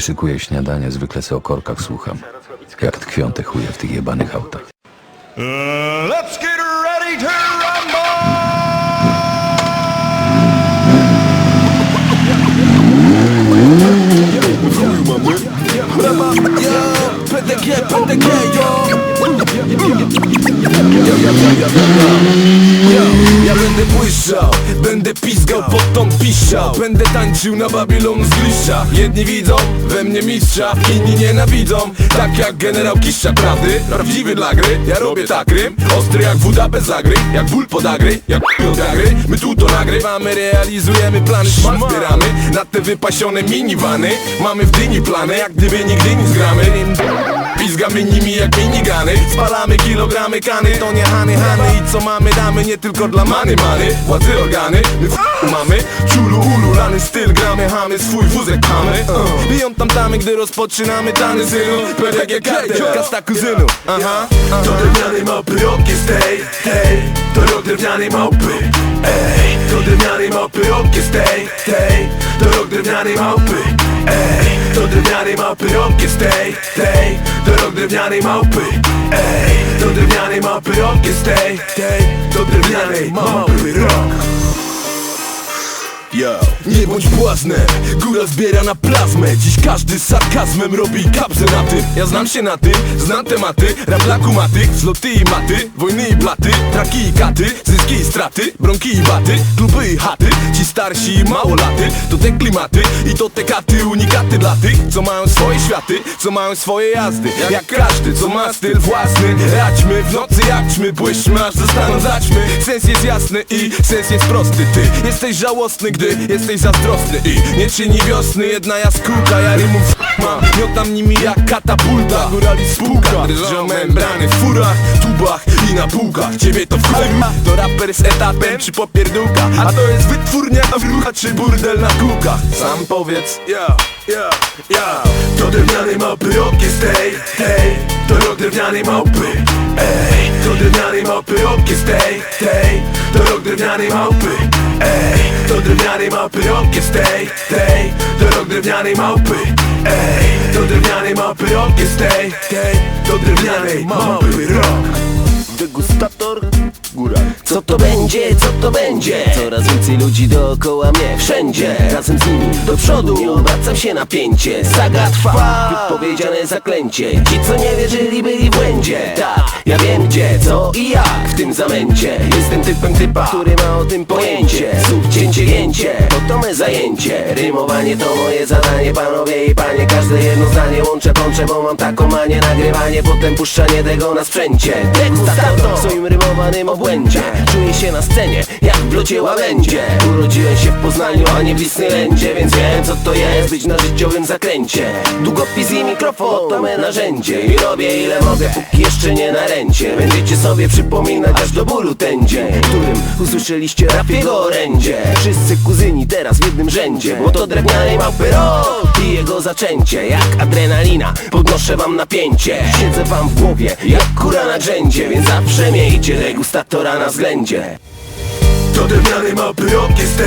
szykuję śniadanie, zwykle se o korkach słucham. Jak tkwią te chuje w tych jebanych autach. Let's get ready to rumble! PDG, PDG, yo Ja będę błyszczał, będę pizgał pod tą piszczał Będę tańczył na Babilon z gliszcza Jedni widzą we mnie mistrza, inni nienawidzą. Tak jak generał Kiszcza, prawdy? Prawdziwy dla gry, ja robię tak rym. Ostry jak woda bez zagry, jak ból podagry Jak od gry, my tu to nagrywamy Realizujemy plany, szmal zbieramy. Na te wypasione minivany. Mamy w dyni plany, jak gdyby nigdy nie zgramy Pizgamy nimi jak minigany. Spalamy kilogramy kany, to nie hany hany. I co mamy damy nie tylko dla many many. Władzy organy, my f- mamy. Czulu ulu, lany styl, gramy hamy Swój wózek pamy uh. Biją tam tamy, gdy rozpoczynamy tany synu. PDG kartel, kasta kuzynu. Aha. Do drewnianej małpy rok jest hej, To rok drewnianej małpy, ej. Do drewnianej małpy jest hej, hej To rok drewnianej małpy, ej drewnianej małpy rok jest hej, hej To rok drewnianej małpy, ej Do drewnianej małpy rok jest hej, hej Do drewnianej małpy rok Yo. Nie bądź błaznem, góra zbiera na plazmę. Dziś każdy z sarkazmem robi kapsę na tym. Ja znam się na tym, znam tematy. Rap dla kumatych, zloty i maty Wojny i blaty, traki i katy Zyski i straty, bronki i baty Kluby i chaty, ci starsi i małolaty To te klimaty i to te katy Unikaty dla tych, co mają swoje światy Co mają swoje jazdy. Jak każdy, co ma styl własny. Radźmy w nocy jak ćmy, błyszmy aż zostaną zaćmy. Sens jest jasny i sens jest prosty. Ty jesteś żałosny, gdy jesteś zazdrosny I nie czyni wiosny. Jedna jaskółka Ja rymów mam, miotam nimi jak katapulta. Górali spółka, drżą membrany W furach, tubach i na półkach. Ciebie to wkurwa, to raper z etapem czy popierdółka A to jest wytwórnia wrucha czy burdel na kółkach. Sam powiedz, ja, ja, ja. Do drewnianej małpy rok jest hej, hej To rok drewnianej małpy, ej Do drewnianej małpy rok jest hej, hej To rok drewnianej małpy, ej Do drewnianej małpy rok jest hej, hej To rok drewnianej małpy, ej Do drewnianej małpy rok jest hej, hej Do drewnianej małpy rok Góra. Co to będzie, co to będzie? Coraz więcej ludzi dookoła mnie Wszędzie, razem z nimi do przodu. Nie obracam się na pięcie. Saga trwa, powiedziane zaklęcie. Ci co nie wierzyli byli w błędzie. Tak, ja wiem gdzie, co i jak w tym zamęcie. Jestem typem typa, który ma o tym pojęcie. Słów cięcie, gięcie, to to me zajęcie. Rymowanie to moje zadanie, panowie i panie. Każde jedno zdanie łączę, pączę, bo mam taką manię. Nagrywanie, potem puszczanie tego na sprzęcie. Degustator. W swoim rymowanym obłędzie. Czuję się na scenie, jak w blocie łabędzie. Urodziłem się w Poznaniu, a nie w Disneylandzie Więc wiem co to jest być na życiowym zakręcie. Długopis i mikrofon to me narzędzie. I robię ile mogę, póki jeszcze nie na ręcie. Będziecie sobie przypominać aż do bólu ten dzień Którym usłyszeliście rap jego orędzie. Wszyscy kuzyni teraz w jednym rzędzie Bo to drewnianej małpy rok i jego zaczęcie. Jak adrenalina, podnoszę wam napięcie. Siedzę wam w głowie, jak kura na grzędzie Więc zawsze miejcie degustatora na względzie? Do drewnianej małpy rok jest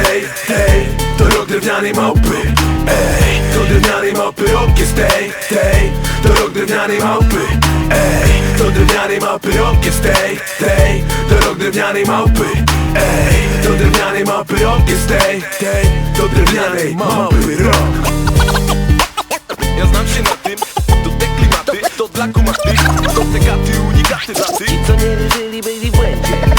hej, To rok drewnianej małpy, ej Do drewnianej małpy rok jest hej, hej To rok drewnianej małpy, ej Do drewnianej małpy rok jest hej, hej To rok drewnianej małpy, ej Do drewnianej małpy rok jest hej, hej Do drewnianej małpy rok